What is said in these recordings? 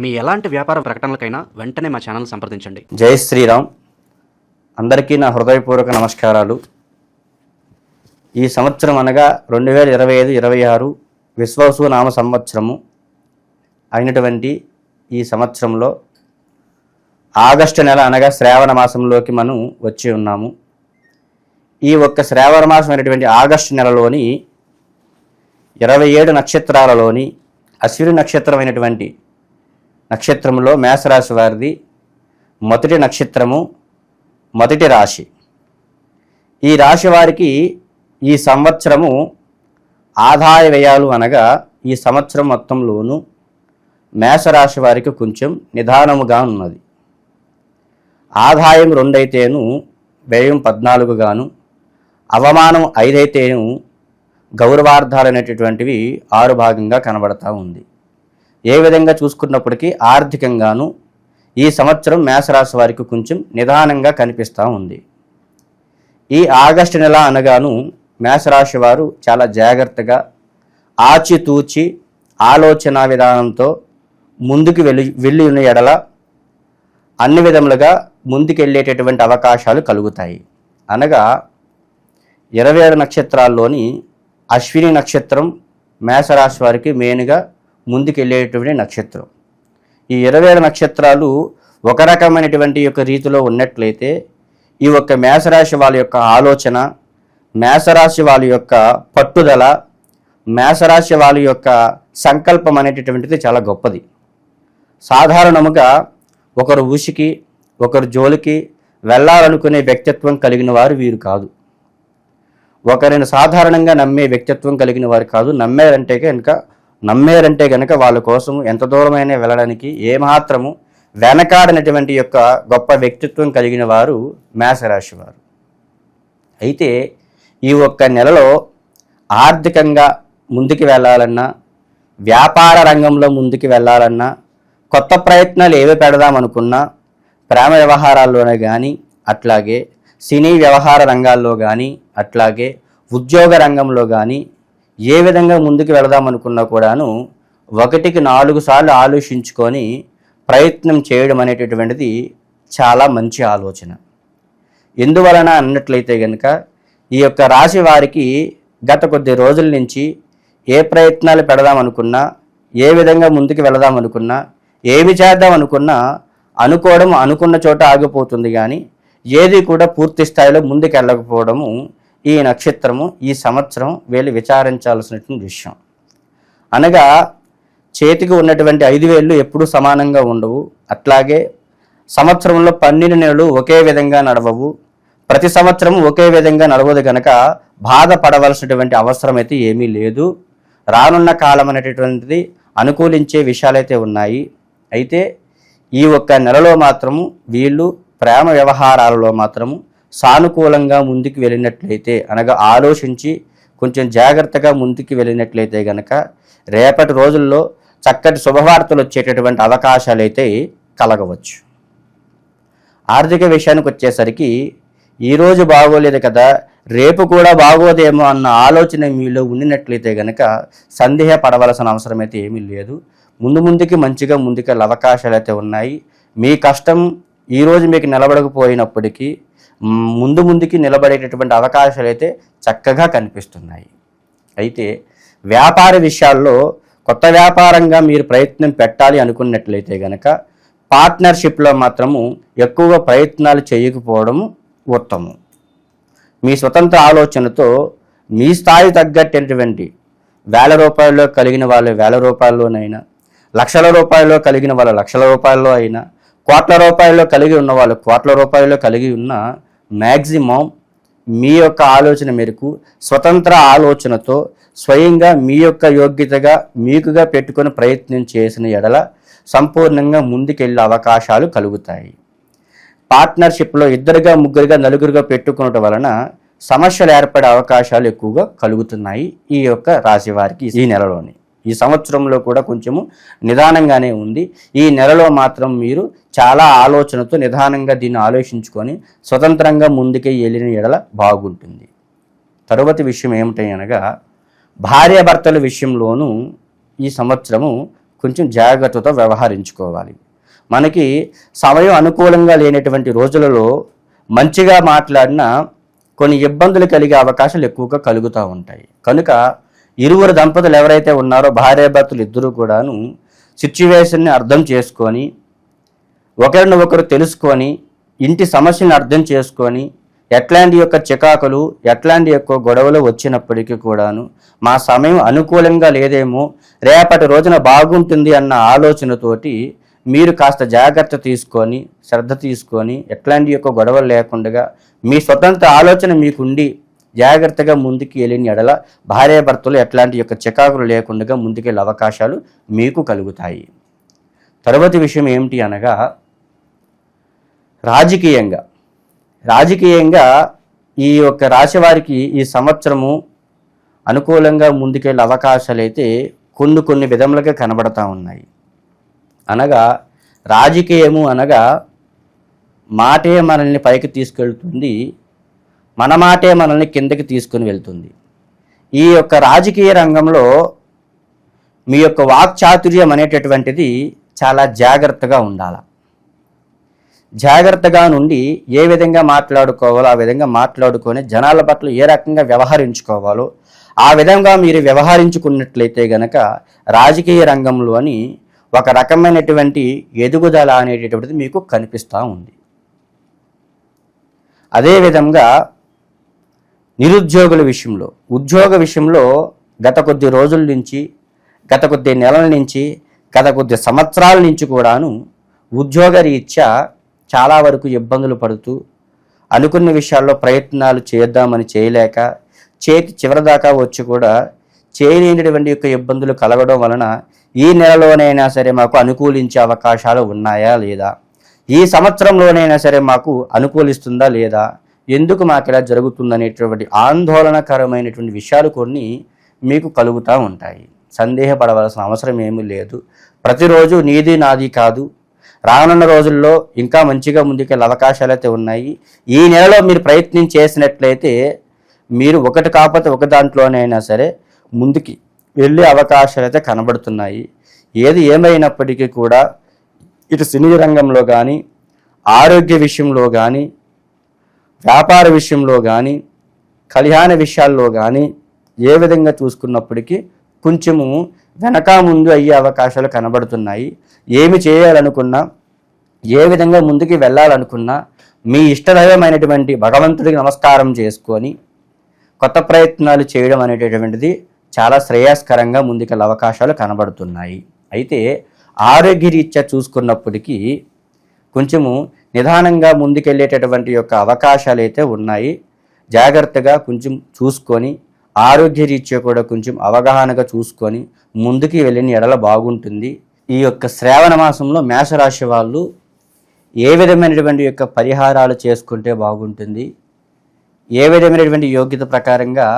మీ ఎలాంటి వ్యాపార ప్రకటనలకైనా వెంటనే మా ఛానల్ సంప్రదించండి. జై శ్రీరామ్. అందరికీ నా హృదయపూర్వక నమస్కారాలు. ఈ సంవత్సరం అనగా రెండు వేల ఇరవై ఐదు ఇరవై ఆరు విశ్వాసు నామ సంవత్సరము అయినటువంటి ఈ సంవత్సరంలో ఆగస్టు నెల అనగా శ్రావణ మాసంలోకి మనం వచ్చి ఉన్నాము. ఈ ఒక్క శ్రావణ మాసం అయినటువంటి ఆగస్టు నెలలోని ఇరవై ఏడు నక్షత్రాలలోని అశ్విని నక్షత్రమైనటువంటి నక్షత్రంలో మేషరాశి వారిది మొదటి నక్షత్రము మొదటి రాశి. ఈ రాశి వారికి ఈ సంవత్సరము ఆదాయ వ్యయాలు అనగా ఈ సంవత్సరం మొత్తంలోనూ మేషరాశి వారికి కొంచెం నిదానముగా ఉన్నది. ఆదాయం రెండైతేను వ్యయం పద్నాలుగుగాను అవమానం ఐదైతేను గౌరవార్థాలు అనేటటువంటివి ఆరు భాగంగా కనబడతా ఉంది. ఏ విధంగా చూసుకున్నప్పటికీ ఆర్థికంగాను ఈ సంవత్సరం మేషరాశి వారికి కొంచెం నిదానంగా కనిపిస్తూ ఉంది. ఈ ఆగస్టు నెల అనగాను మేషరాశి వారు చాలా జాగ్రత్తగా ఆచితూచి ఆలోచన విధానంతో ముందుకు వెళ్ళి వెళ్ళి ఉన్న ఎడల అన్ని విధములుగా ముందుకెళ్ళేటటువంటి అవకాశాలు కలుగుతాయి. అనగా ఇరవై ఏడు నక్షత్రాల్లోని అశ్విని నక్షత్రం మేషరాశి వారికి మెయిన్గా ముందుకెళ్ళేటువంటి నక్షత్రం. ఈ ఇరవై ఏడు నక్షత్రాలు ఒక రకమైనటువంటి యొక్క రీతిలో ఉన్నట్లయితే ఈ యొక్క మేషరాశి వాళ్ళ యొక్క ఆలోచన మేషరాశి వాళ్ళ యొక్క పట్టుదల మేషరాశి వాళ్ళ యొక్క సంకల్పం అనేటటువంటిది చాలా గొప్పది. సాధారణముగా ఒకరు ఉసికి ఒకరు జోలికి వెళ్ళాలనుకునే వ్యక్తిత్వం కలిగిన వారు వీరు కాదు. ఒకరిని సాధారణంగా నమ్మే వ్యక్తిత్వం కలిగిన వారు కాదు. నమ్మారంటే కనుక నమ్మారంటే కనుక వాళ్ళ కోసం ఎంత దూరమైనా వెళ్ళడానికి ఏమాత్రము వెనకాడనటువంటి యొక్క గొప్ప వ్యక్తిత్వం కలిగిన వారు మేషరాశి వారు. అయితే ఈ ఒక్క నెలలో ఆర్థికంగా ముందుకు వెళ్ళాలన్నా వ్యాపార రంగంలో ముందుకు వెళ్ళాలన్నా కొత్త ప్రయత్నాలు ఏవి పెడదామనుకున్నా ప్రేమ వ్యవహారాల్లోనే కానీ అట్లాగే సినీ వ్యవహార రంగాల్లో కానీ అట్లాగే ఉద్యోగ రంగంలో కానీ ఏ విధంగా ముందుకు వెళదామనుకున్నా కూడాను ఒకటికి నాలుగు సార్లు ఆలోచించుకొని ప్రయత్నం చేయడం అనేటటువంటిది చాలా మంచి ఆలోచన. ఎందువలన అన్నట్లయితే కనుక ఈ యొక్క రాశి వారికి గత కొద్ది రోజుల నుంచి ఏ ప్రయత్నాలు పెడదామనుకున్నా ఏ విధంగా ముందుకు వెళదామనుకున్నా ఏమి చేద్దామనుకున్నా అనుకోవడం అనుకున్న చోట ఆగిపోతుంది కానీ ఏది కూడా పూర్తి స్థాయిలో ముందుకు వెళ్ళకపోవడము ఈ నక్షత్రము ఈ సంవత్సరం వీళ్ళు విచారించాల్సినటువంటి విషయం. అనగా చేతికి ఉన్నటువంటి ఐదు వేళ్ళు ఎప్పుడూ సమానంగా ఉండవు. అట్లాగే సంవత్సరంలో పన్నెండు నెలలు ఒకే విధంగా నడవవు. ప్రతి సంవత్సరం ఒకే విధంగా నడవదు గనక బాధపడవలసినటువంటి అవసరం అయితే ఏమీ లేదు. రానున్న కాలం అనేటటువంటిది అనుకూలించే విషయాలైతే ఉన్నాయి. అయితే ఈ ఒక్క నెలలో మాత్రము వీళ్ళు ప్రేమ వ్యవహారాలలో మాత్రము సానుకూలంగా ముందుకు వెళ్ళినట్లయితే అనగా ఆలోచించి కొంచెం జాగ్రత్తగా ముందుకు వెళ్ళినట్లయితే గనక రేపటి రోజుల్లో చక్కటి శుభవార్తలు వచ్చేటటువంటి అవకాశాలు అయితే కలగవచ్చు. ఆర్థిక విషయానికి వచ్చేసరికి ఈరోజు బాగోలేదు కదా రేపు కూడా బాగోదేమో అన్న ఆలోచన మీలో ఉండినట్లయితే గనక సందేహపడవలసిన అవసరం అయితే ఏమీ లేదు. ముందు ముందుకి మంచిగా ముందుకెళ్ళే అవకాశాలు అయితే ఉన్నాయి. మీ కష్టం ఈరోజు మీకు నిలబడకపోయినప్పటికీ ముందు ముందుకి నిలబడేటటువంటి అవకాశాలు అయితే చక్కగా కనిపిస్తున్నాయి. అయితే వ్యాపార విషయాల్లో కొత్త వ్యాపారంగా మీరు ప్రయత్నం పెట్టాలి అనుకున్నట్లయితే గనక పార్ట్నర్షిప్లో మాత్రము ఎక్కువగా ప్రయత్నాలు చేయకపోవడం ఉత్తమం. మీ స్వతంత్ర ఆలోచనతో మీ స్థాయి తగ్గట్టినటువంటి వేల రూపాయల్లో కలిగిన వాళ్ళు వేల రూపాయల్లోనైనా లక్షల రూపాయల్లో కలిగిన వాళ్ళు లక్షల రూపాయల్లో అయినా కోట్ల రూపాయల్లో కలిగి ఉన్న వాళ్ళు కోట్ల రూపాయల్లో కలిగి ఉన్న మ్యాక్సిమం మీ యొక్క ఆలోచన మేరకు స్వతంత్ర ఆలోచనతో స్వయంగా మీ యొక్క యోగ్యతగా మీకుగా పెట్టుకుని ప్రయత్నం చేసిన ఎడల సంపూర్ణంగా ముందుకెళ్ళే అవకాశాలు కలుగుతాయి. పార్ట్నర్షిప్లో ఇద్దరుగా ముగ్గురుగా నలుగురుగా పెట్టుకోవటం వలన సమస్యలు ఏర్పడే అవకాశాలు ఎక్కువగా కలుగుతున్నాయి ఈ యొక్క రాశి వారికి ఈ నెలలోని. ఈ సంవత్సరంలో కూడా కొంచెము నిదానంగానే ఉంది. ఈ నెలలో మాత్రం మీరు చాలా ఆలోచనతో నిదానంగా దీన్ని ఆలోచించుకొని స్వతంత్రంగా ముందుకే వెళ్ళిన ఎడల బాగుంటుంది. తరువాతి విషయం ఏమిటి అనగా భార్యాభర్తల విషయంలోనూ ఈ సంవత్సరము కొంచెం జాగ్రత్తతో వ్యవహరించుకోవాలి. మనకి సమయం అనుకూలంగా లేనటువంటి రోజులలో మంచిగా మాట్లాడినా కొన్ని ఇబ్బందులు కలిగే అవకాశాలు ఎక్కువగా కలుగుతూ ఉంటాయి. కనుక ఇరువురు దంపతులు ఎవరైతే ఉన్నారో భార్యాభర్తలు ఇద్దరు కూడాను సిచ్యువేషన్ని అర్థం చేసుకొని ఒకరిని ఒకరు తెలుసుకొని ఇంటి సమస్యను అర్థం చేసుకొని ఎట్లాంటి యొక్క చికాకులు ఎట్లాంటి యొక్క గొడవలు వచ్చినప్పటికీ కూడాను మా సమయం అనుకూలంగా లేదేమో రేపటి రోజున బాగుంటుంది అన్న ఆలోచనతోటి మీరు కాస్త జాగ్రత్త తీసుకొని శ్రద్ధ తీసుకొని ఎట్లాంటి యొక్క గొడవలు లేకుండా మీ స్వతంత్ర ఆలోచన మీకుండి జాగ్రత్తగా ముందుకు వెళ్ళిన ఎడల భార్యాభర్తలు ఎట్లాంటి యొక్క చికాకులు లేకుండా ముందుకెళ్ళే అవకాశాలు మీకు కలుగుతాయి. తరువాతి విషయం ఏమిటి అనగా రాజకీయంగా. రాజకీయంగా ఈ యొక్క రాశి వారికి ఈ సంవత్సరము అనుకూలంగా ముందుకెళ్ళే అవకాశాలు అయితే కొన్ని కొన్ని విధములుగా కనబడతా ఉన్నాయి. అనగా రాజకీయము అనగా మాటే మనల్ని పైకి తీసుకెళ్తుంది మన మాటే మనల్ని కిందకి తీసుకుని వెళ్తుంది. ఈ యొక్క రాజకీయ రంగంలో మీ యొక్క వాక్చాతుర్యం అనేటటువంటిది చాలా జాగ్రత్తగా ఉండాలి. జాగ్రత్తగా నుండి ఏ విధంగా మాట్లాడుకోవాలో ఆ విధంగా మాట్లాడుకొని జనాల పట్ల ఏ రకంగా వ్యవహరించుకోవాలో ఆ విధంగా మీరు వ్యవహరించుకున్నట్లయితే గనక రాజకీయ రంగంలోని ఒక రకమైనటువంటి ఎదుగుదల అనేటటువంటిది మీకు కనిపిస్తూ ఉంది. అదేవిధంగా నిరుద్యోగుల విషయంలో ఉద్యోగ విషయంలో గత కొద్ది రోజుల నుంచి గత కొద్ది నెలల నుంచి గత కొద్ది సంవత్సరాల నుంచి కూడాను ఉద్యోగ రీత్యా చాలా వరకు ఇబ్బందులు పడుతూ అనుకున్న విషయాల్లో ప్రయత్నాలు చేద్దామని చేయలేక చేతి చివరి దాకా వచ్చి కూడా చేయలేనిటువంటి యొక్క ఇబ్బందులు కలగడం వలన ఈ నెలలోనైనా సరే మాకు అనుకూలించే అవకాశాలు ఉన్నాయా లేదా? ఈ సంవత్సరంలోనైనా సరే మాకు అనుకూలిస్తుందా లేదా? ఎందుకు మాకు ఇలా జరుగుతుందనేటువంటి ఆందోళనకరమైనటువంటి విషయాలు కొన్ని మీకు కలుగుతూ ఉంటాయి. సందేహపడవలసిన అవసరం ఏమీ లేదు. ప్రతిరోజు నీది నాది కాదు. రానున్న రోజుల్లో ఇంకా మంచిగా ముందుకెళ్ళే అవకాశాలు అయితే ఉన్నాయి. ఈ నెలలో మీరు ప్రయత్నం చేసినట్లయితే మీరు ఒకటి కాకపోతే ఒక దాంట్లోనైనా సరే ముందుకి వెళ్ళే అవకాశాలు అయితే కనబడుతున్నాయి. ఏది ఏమైనప్పటికీ కూడా ఇటు సినీ రంగంలో కానీ ఆరోగ్య విషయంలో కానీ వ్యాపార విషయంలో కానీ కళ్యాణ విషయాల్లో కానీ ఏ విధంగా చూసుకున్నప్పటికీ కొంచెము వెనక ముందు అయ్యే అవకాశాలు కనబడుతున్నాయి. ఏమి చేయాలనుకున్నా ఏ విధంగా ముందుకి వెళ్ళాలనుకున్నా మీ ఇష్టదైవమైనటువంటి భగవంతుడికి నమస్కారం చేసుకొని కొత్త ప్రయత్నాలు చేయడం అనేటటువంటిది చాలా శ్రేయస్కరంగా ముందుకెళ్ళే అవకాశాలు కనబడుతున్నాయి. అయితే ఆరోగ్య రీత్యా చూసుకున్నప్పటికీ కొంచెము నిదానంగా ముందుకెళ్ళేటటువంటి యొక్క అవకాశాలు అయితే ఉన్నాయి. జాగ్రత్తగా కొంచెం చూసుకొని ఆరోగ్య రీత్యా కూడా కొంచెం అవగాహనగా చూసుకొని ముందుకి వెళ్ళిన ఎడల బాగుంటుంది. ఈ యొక్క శ్రావణ మాసంలో మేషరాశి వాళ్ళు ఏ విధమైనటువంటి యొక్క పరిహారాలు చేసుకుంటే బాగుంటుంది? ఏ విధమైనటువంటి యోగ్యత ప్రకారంగా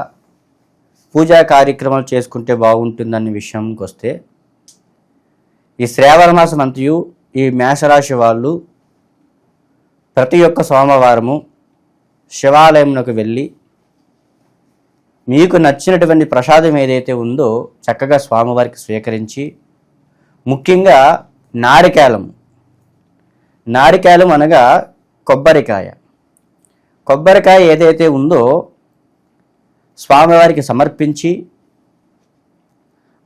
పూజా కార్యక్రమాలు చేసుకుంటే బాగుంటుందనే విషయంకి వస్తే ఈ శ్రావణ మాసం అంతయు ఈ మేషరాశి వాళ్ళు ప్రతి ఒక్క సోమవారము శివాలయంలోకి వెళ్ళి మీకు నచ్చినటువంటి ప్రసాదం ఏదైతే ఉందో చక్కగా స్వామివారికి స్వీకరించి ముఖ్యంగా నారికేలం నారికేలం అనగా కొబ్బరికాయ. కొబ్బరికాయ ఏదైతే ఉందో స్వామివారికి సమర్పించి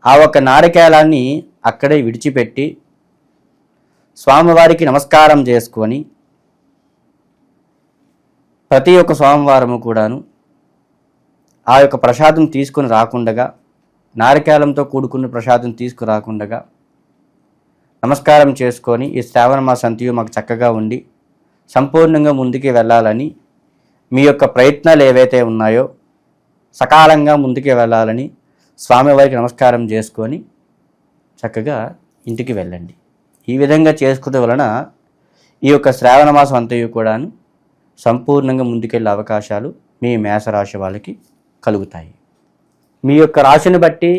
ఆ ఒక్క నారికేలాన్ని అక్కడే విడిచిపెట్టి స్వామివారికి నమస్కారం చేసుకొని ప్రతి ఒక్క సోమవారము కూడాను ఆ యొక్క ప్రసాదం తీసుకుని రాకుండగా నారికేలంతో కూడుకున్న ప్రసాదం తీసుకురాకుండగా నమస్కారం చేసుకొని ఈ శ్రావణ మాసంతియు మాకు చక్కగా ఉండి సంపూర్ణంగా ముందుకు వెళ్ళాలని మీ యొక్క ప్రయత్నాలు ఏవైతే ఉన్నాయో సకాలంగా ముందుకు వెళ్ళాలని స్వామివారికి నమస్కారం చేసుకొని చక్కగా ఇంటికి వెళ్ళండి. ఈ విధంగా చేసుకోవడం వలన ఈ యొక్క శ్రావణ మాసం అంతయు కూడాను సంపూర్ణంగా ముందుకెళ్ళే అవకాశాలు మీ మేషరాశి వాళ్ళకి కలుగుతాయి. మీ యొక్క రాశిని బట్టి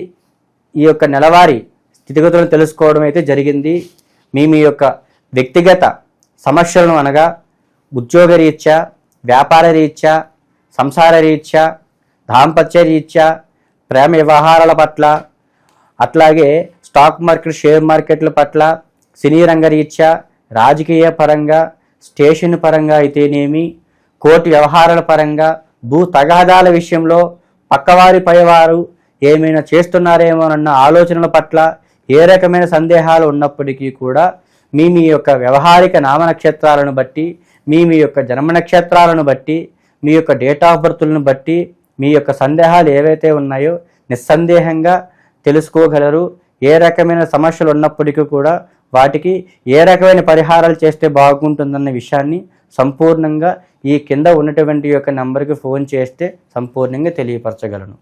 ఈ యొక్క నెలవారీ స్థితిగతులను తెలుసుకోవడం అయితే జరిగింది. మీ మీ యొక్క వ్యక్తిగత సమస్యలను అనగా ఉద్యోగ రీత్యా వ్యాపార రీత్యా సంసార రీత్యా దాంపత్య రీత్యా ప్రేమ వ్యవహారాల పట్ల అట్లాగే స్టాక్ మార్కెట్ షేర్ మార్కెట్ల పట్ల సినీ రంగరీత్యా రాజకీయ పరంగా స్టేషన్ పరంగా అయితేనేమి కోర్టు వ్యవహారాల పరంగా భూ తగాదాల విషయంలో పక్కవారి పైవారు ఏమైనా చేస్తున్నారేమోనన్న ఆలోచనల పట్ల ఏ రకమైన సందేహాలు ఉన్నప్పటికీ కూడా మీ మీ యొక్క వ్యవహారిక నామ నక్షత్రాలను బట్టి మీ మీ యొక్క జన్మ నక్షత్రాలను బట్టి మీ యొక్క డేట్ ఆఫ్ బర్త్లను బట్టి మీ యొక్క సందేహాలు ఏవైతే ఉన్నాయో నిస్సందేహంగా తెలుసుకోగలరు. ఏ రకమైన సమస్యలు ఉన్నప్పటికీ కూడా వాటికి ఏ రకమైన పరిహారాలు చేస్తే బాగుంటుందన్న విషయాన్ని సంపూర్ణంగా ఈ కింద ఉన్నటువంటి యొక్క నంబర్కి ఫోన్ చేస్తే సంపూర్ణంగా తెలియపరచగలను.